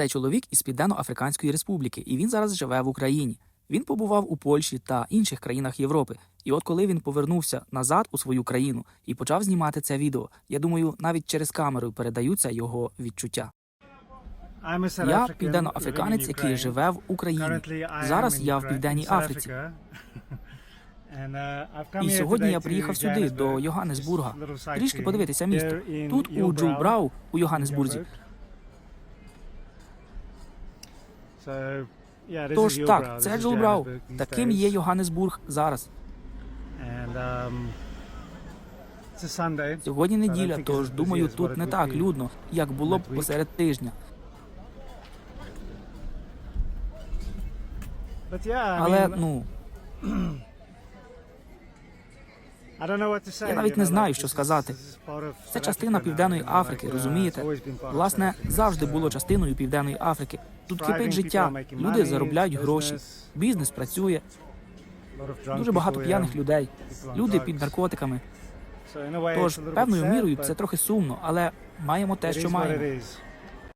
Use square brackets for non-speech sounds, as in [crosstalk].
Цей чоловік із Південно-Африканської Республіки, і він зараз живе в Україні. Він побував у Польщі та інших країнах Європи. І от коли він повернувся назад у свою країну і почав знімати це відео, я думаю, навіть через камеру передаються його відчуття. Я південноафриканець, який живе в Україні. Зараз я в південній Африці. [laughs] І сьогодні я приїхав сюди, до Йоганнесбурга, трішки подивитися місто. Тут у Джулбрау, у Йоганнесбурзі. Тож так, це Джулбрау. Таким є Йоганнесбург зараз. Сьогодні неділя, тож думаю, тут не так людно, як було б посеред тижня. Але ну [clears throat] я навіть не знаю, що сказати. це частина Південної Африки, розумієте? Власне, завжди було частиною Південної Африки. Тут кипить життя, люди заробляють гроші, бізнес працює, дуже багато п'яних людей, люди під наркотиками. Тож певною мірою це трохи сумно, але маємо те, що маємо.